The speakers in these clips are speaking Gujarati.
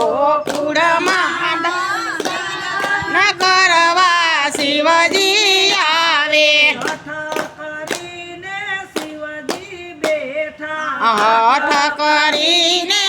ગોદમાં ન કરવા શિવજી આવે. હઠ કરીને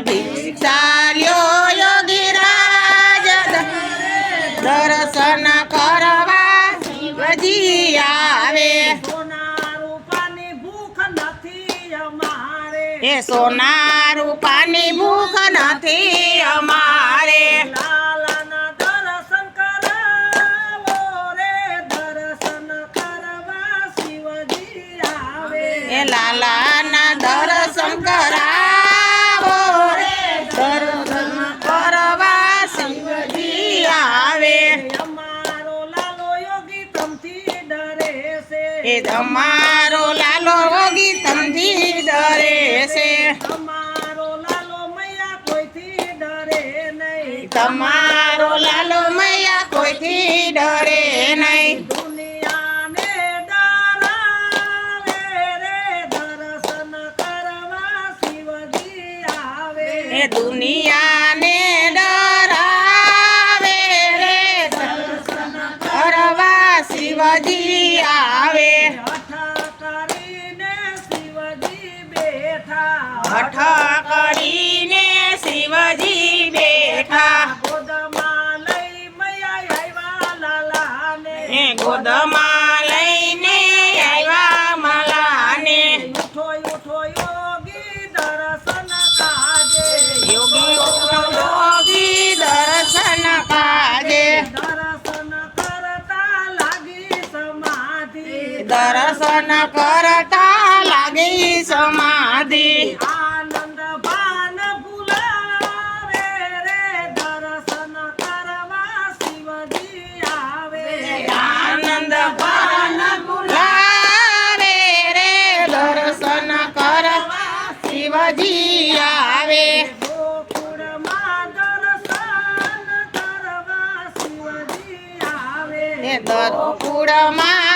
આવે ચાલ્યો યોગીરાજ, દર્શન કરવા શિવજી આવે. એ સોના રૂપાની ભૂખ નથી અમારે. લાલાના દર્શન કરાવો. એ તમારો લાલો વગી તમથી ડરે છે. તમારો લાલો મૈયા કોઈથી ડરે નહીં. તમારો લાલો મૈયા કોઈથી ડરે નહીં. દુનિયાને ડરાવે રે દર્શન કરવા શિવજી આવે. એ દુનિયાને હઠ કરીને શિવજી બેઠા. ગોદમાં લઈ મૈયા આવ્યા લાલાને ગોદમાં લઈને આવ્યા માલાને. ઉઠો ઉઠો યોગી દર્શન કાજે. યોગી યોગી દર્શન કાજે દર્શન કરતા લાગી સમાધિ દર્શન કરતા લાગી સમાધિ. શિવજી આવે. ગોકુળમાં